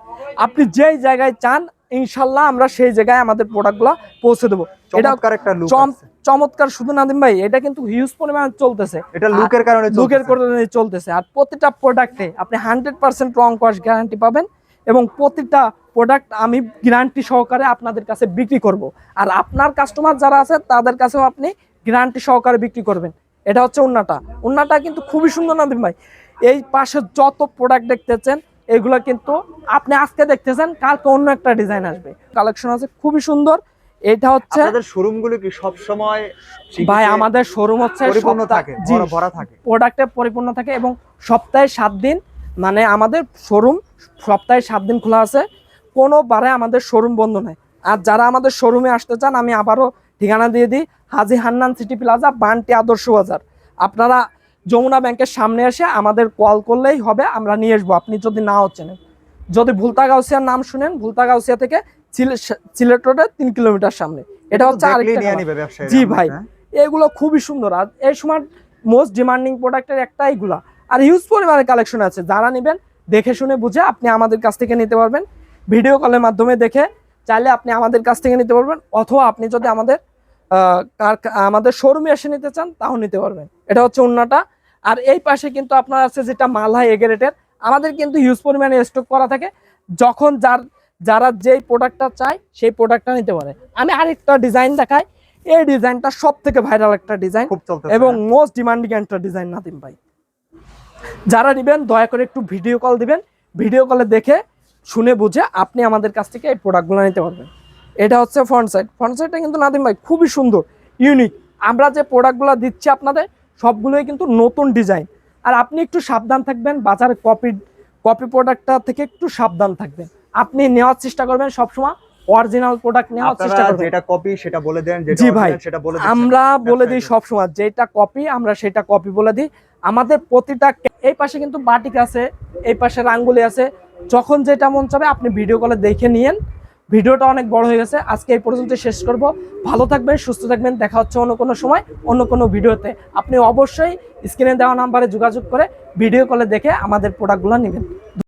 আপনি যেই জায়গায় চান ইনশাল্লাহ আমরা সেই জায়গায় আমাদের প্রোডাক্টগুলো পৌঁছে দেবো। এটা চমৎকার একটা চমৎকার শুধু নাদিম ভাই এটা কিন্তু হিউজ পরিমাণে চলতেছে। এটা লুকের কারণে লুকের কারণে চলতেছে। আর প্রতিটা প্রোডাক্টে আপনি হান্ড্রেড পার্সেন্ট রং কস্ট গ্যারান্টি পাবেন এবং প্রতিটা প্রোডাক্ট আমি গ্যারান্টি সহকারে আপনাদের কাছে বিক্রি করব। আর আপনার কাস্টমার যারা আছে তাদের কাছেও আপনি গ্যারান্টি সহকারে বিক্রি করবেন। এটা হচ্ছে উন্নাটা। উন্নাটা কিন্তু খুবই সুন্দর নাদিম ভাই। এই পাশে যত প্রোডাক্ট দেখতেছেন এগুলো কিন্তু আপনি আজকে দেখতেছেন কালকে অন্য একটা ডিজাইন আসবে। কালেকশন আছে খুবই সুন্দর। এটা হচ্ছে আপনাদের শোরুমগুলো কি সব সময় ভাই আমাদের শোরুম হচ্ছে পরিপূর্ণ থাকে ভরা- থাকে। প্রোডাক্টে পরিপূর্ণ থাকে এবং সপ্তাহে সাত দিন মানে আমাদের শোরুম সপ্তাহে সাত দিন খোলা আছে। কোনো বারে আমাদের শোরুম বন্ধ নেই। আর যারা আমাদের শোরুমে আসতে চান আমি আবারও ঠিকানা দিয়ে দিই হাজি হান্নান সিটি প্লাজা বান্টি আদর্শ বাজার। আপনারা যমুনা ব্যাংকের সামনে এসে আমাদের কল করলেই হবে আমরা নিয়ে আসব। আপনি যদি নাও চেনেন যদি ভুলতা গাউসিয়ার নাম শুনেন ভুলতা গাউসিয়া থেকে সিলে- সিলেট রোডের তিন কিলোমিটার সামনে। এটা হচ্ছে আরেকটা জি ভাই। হ্যাঁ? এগুলো খুবই সুন্দর। আর এই সময় মোস্ট ডিমান্ডিং প্রোডাক্টের একটা এগুলা। আর হিউজ পরিমাণে কালেকশন আছে। যারা নেবেন দেখে শুনে বুঝে আপনি আমাদের কাছ থেকে নিতে পারবেন। ভিডিও কলের মাধ্যমে দেখে চাইলে আপনি আমাদের কাছ থেকে নিতে পারবেন। অথবা আপনি যদি আমাদের আমাদের শোরুমে এসে নিতে চান তাও নিতে পারবেন। এটা হচ্ছে অন্যটা আর এই পাশে কিন্তু আপনার আছে যেটা মালহাই এগারেটের আমাদের কিন্তু হিউজ পরিমাণে স্টক করা থাকে। যখন যার যারা যেই প্রোডাক্টটা চায় সেই প্রোডাক্টটা নিতে পারে। আমি আরেকটা ডিজাইন দেখাই। এই ডিজাইনটা সব থেকে ভাইরাল একটা ডিজাইন এবং মোস্ট ডিমান্ডিং একটা ডিজাইন নাদিম ভাই। যারা নেবেন দয়া করে একটু ভিডিও কল দিবেন। ভিডিও কলে দেখে শুনে বুঝে আপনি আমাদের কাছ থেকে এই প্রোডাক্টগুলো নিতে পারবেন। এটা হচ্ছে ফ্রন্ট সাইড ফ্রন্ট সাইডটা কিন্তু নাদিম ভাই খুবই সুন্দর ইউনিক আমরা যে প্রোডাক্টগুলো দিচ্ছি আপনাদের সবগুলোই কিন্তু নতুন ডিজাইন আর আপনি একটু সাবধান থাকবেন বাজারে কপি কপি প্রোডাক্টটা থেকে একটু সাবধান থাকবেন আপনি নেওয়ার চেষ্টা করবেন সবসময় অরিজিনাল প্রোডাক্ট নেওয়ার চেষ্টা করবেন যেটা কপি সেটা বলে দেন যেটা জি ভাই। সেটা বলে। আমরা বলে দিই। সবসময় যেটা কপি আমরা সেটা কপি বলে দিই আমাদের প্রতিটা এই পাশে কিন্তু বাটিক আছে এই পাশে রাঙ্গুলি আছে যখন যেটা মন চাবে আপনি ভিডিও কলে দেখে নিয়েন ভিডিওটা অনেক বড় হয়ে গেছে। আজকে এই পর্যন্ত শেষ করব। ভালো থাকবেন, সুস্থ থাকবেন। দেখা হচ্ছে অন্য কোনো সময়, অন্য কোনো ভিডিওতে। আপনি অবশ্যই স্ক্রিনে দেওয়া নাম্বারে যোগাযোগ করে ভিডিও কলে দেখে আমাদের প্রোডাক্টগুলো নেবেন।